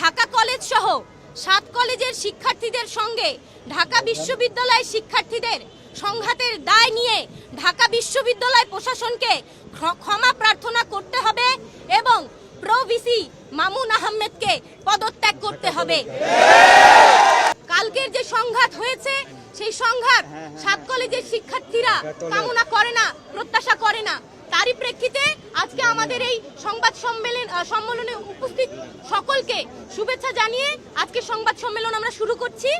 Dhaka college সহ সাত কলেজের শিক্ষার্থীদের সঙ্গে ঢাকা বিশ্ববিদ্যালয়ের শিক্ষার্থীদের সংঘাতের দায় নিয়ে ঢাকা বিশ্ববিদ্যালয় প্রশাসনকে ক্ষমা প্রার্থনা করতে হবে এবং প্রো ভিসি মামুন আহমেদকে পদত্যাগ করতে হবে। কালকের যে সংঘাত হয়েছে, সেই সংঘাত সাত কলেজের শিক্ষার্থীরা কামনা করে না, প্রত্যাশা করে না। তারই প্রেক্ষিতে আজকে আমাদের এই সংবাদ সম্মেলন সম্মেলনে উপস্থিত সকলকে শুভেচ্ছা জানিয়ে আজকে সংবাদ সম্মেলন আমরা শুরু করছি।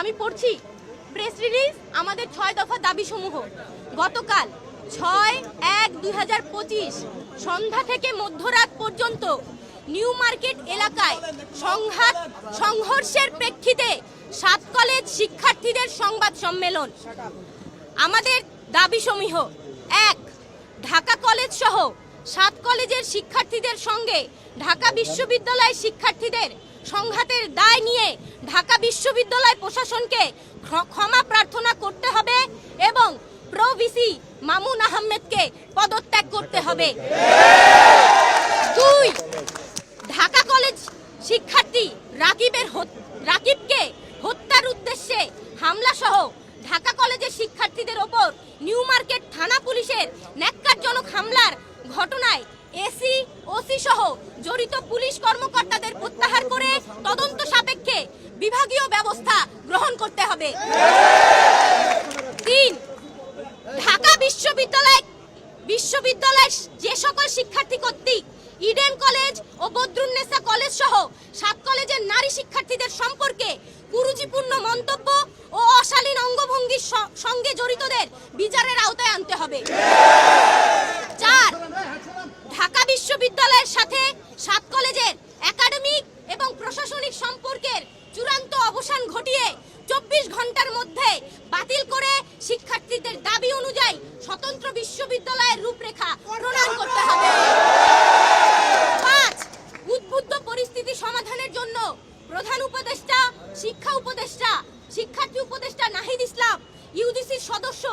আমি পড়ছি প্রেস রিলিজ আমাদের ছয় দফা দাবি সমূহ গতকাল ছয় এক দুই সন্ধ্যা থেকে মধ্যরাত পর্যন্ত নিউ মার্কেট এলাকায় সংঘাত, সংঘর্ষের প্রেক্ষিতে সাত কলেজ শিক্ষার্থীদের সংবাদ সম্মেলন। আমাদের দাবি সমূহ এক ঢাকা কলেজ সহ সাত কলেজের শিক্ষার্থীদের সঙ্গে ঢাকা বিশ্ববিদ্যালয়ের শিক্ষার্থীদের সংঘাতের দায় নিয়ে ঢাকা বিশ্ববিদ্যালয় প্রশাসনকে ক্ষমা প্রার্থনা করতে হবে এবং প্রো ভিসি মামুন আহমেদকে পদত্যাগ করতে হবে। দুই, ঢাকা কলেজ শিক্ষার্থী রাকিবের রাকিবকে হত্যার উদ্দেশ্যে হামলা সহ ঢাকা কলেজের শিক্ষার্থীদের ওপর নিউ মার্কেট থানা পুলিশের ন্যাক্কারজনক হামলার ঘটনায় এসি, ওসি সহ জড়িত পুলিশ কর্মকর্তাদের প্রত্যাহার করে তদন্ত সাপেক্ষে বিভাগীয় ব্যবস্থা গ্রহণ করতে হবে। তিন, ঢাকা বিশ্ববিদ্যালয়, বিশ্ববিদ্যালয়ের যে সকল শিক্ষার্থী কর্তৃক ইডেন কলেজ ও বদরুন্নেসা কলেজ সহ সাত কলেজের নারী শিক্ষার্থীদের সম্পর্কে কুরুচিপূর্ণ মন্তব্য স- সঙ্গে জড়িতদের বিচারের আওতায় আনতে হবে। চার, ঢাকা বিশ্ববিদ্যালয়ের সাথে সাত কলেজের একাডেমিক এবং প্রশাসনিক সম্পর্কের চূড়ান্ত অবসান ঘটিয়ে চব্বিশ ঘণ্টার মধ্যে বাতিল করে শিক্ষার্থীদের দাবি অনুযায়ী স্বতন্ত্র বিশ্ববিদ্যালয়ের রূপরেখা প্রণয়ন করতে হবে। পাঁচ, উদ্বুদ্ধ পরিস্থিতি সমাধানের জন্য প্রধান উপদেষ্টা, শিক্ষা উপদেষ্টা শিক্ষার্থী উপদেষ্টা নাহিদ ইসলাম ইউজিসির সদস্য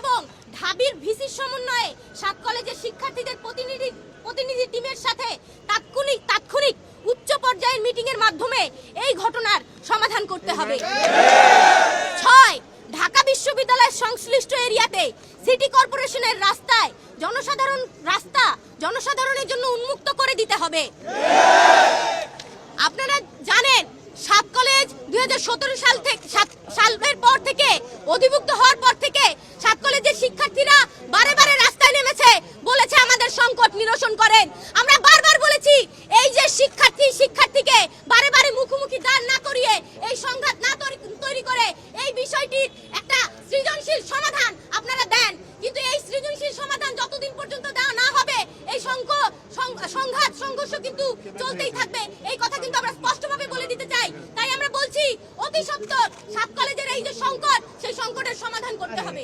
এবং ঢাবির ভিসির সমন্বয়ে সাত কলেজের শিক্ষার্থীদের প্রতিনিধি প্রতিনিধি টিমের সাথে তাৎক্ষণিক তাৎক্ষণিক উচ্চ পর্যায়ের মিটিং এর মাধ্যমে এই ঘটনার সমাধান করতে হবে। ছয়, ঢাকা বিশ্ববিদ্যালয়ের সংশ্লিষ্ট এরিয়াতে সিটি কর্পোরেশনের রাস্তায় জনসাধারণ, রাস্তা জনসাধারণের জন্য উন্মুক্ত করে দিতে হবে। আপনারা দুই হাজার সতেরো সাল থেকে সালের পর থেকে, অধিভুক্ত হওয়ার পর থেকে সাত কলেজের শিক্ষার্থীরা বারে বারে রাস্তায় নেমেছে, বলেছে আমাদের সংকট নিরসন করেন। আমরা বারবার বলেছি, এই যে শিক্ষার্থী, শিক্ষার্থীকে বারে বারে মুখোমুখি দাঁড় না করিয়ে এই সংঘাত না তৈরি- করে এই বিষয়টির একটা সৃজনশীল সমাধান আপনারা দেন। কিন্তু এই সৃজনশীল সমাধান যতদিন পর্যন্ত দেওয়া না হবে, এই সংঘ সংঘাত, সংঘর্ষ কিন্তু চলতেই থাকবে। এই কথা কিন্তু আমরা স্পষ্টভাবে বলে দিতে চাই। অতি সত্তর। সাত কলেজের এই যে সংকট সেই সংকটের সমাধান করতে হবে।